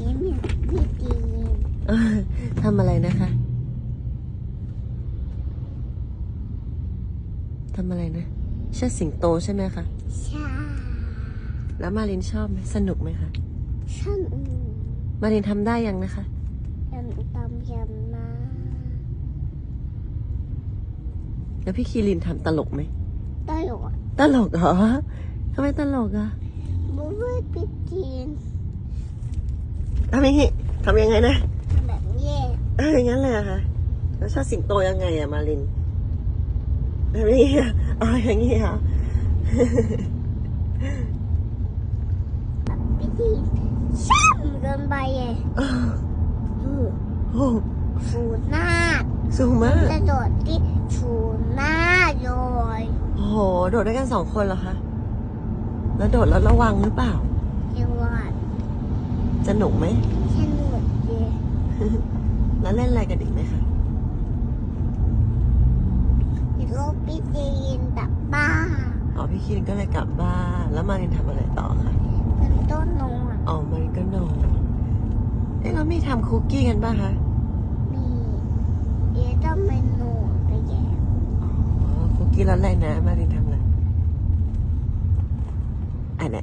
นี่มีพี่จีนเออทำอะไรนะคะ ทำอะไรนะเชิดสิงโตใช่ไหมคะใช่แล้วมารินชอบไหมสนุกไหมคะฉันมารินทำได้ยังนะคะยังตำยำมาแล้วพี่คีรินทำตลกไหมตลอดตลกเหรอทำไมตลกอะบุฟเฟ่พี่จีน ทำยังไงทำยังไงนะทำแบบเย่เอออย่างนั้นเลยเหรอะคะแล้วชอบสิงโตยังไงอะมารินทำอย่างนี้อะอ๋ออย่างนี้เหรอแบบพี่จีนช่ำเกินไปเย่อ้าวอือโอ้ชูหน้าสูงมากกระโดดที่ชูหน้าโดยโอ้โห โดดด้วยกันสองคนเหรอคะ แล้วโดดแล้วระวังหรือเปล่าจังหวัด สนุกไหมสนุกดีแล้วเล่นอะไรกันอีกไหมคะโลพี่จียนกลับบ้านอ๋อพี่เคียนก็เลยกลับบ้านแล้วมารินทำอะไรต่อคะมันต้นนอนอ๋อมารินก็นอนเอ๊ะเราไม่ทำคุกกี้กันป่ะคะมีเดี๋ยวต้องไปนอนไปแย่อ๋อคุกกี้ร้อนอะไรนะมารินทำอะไรอันเนี้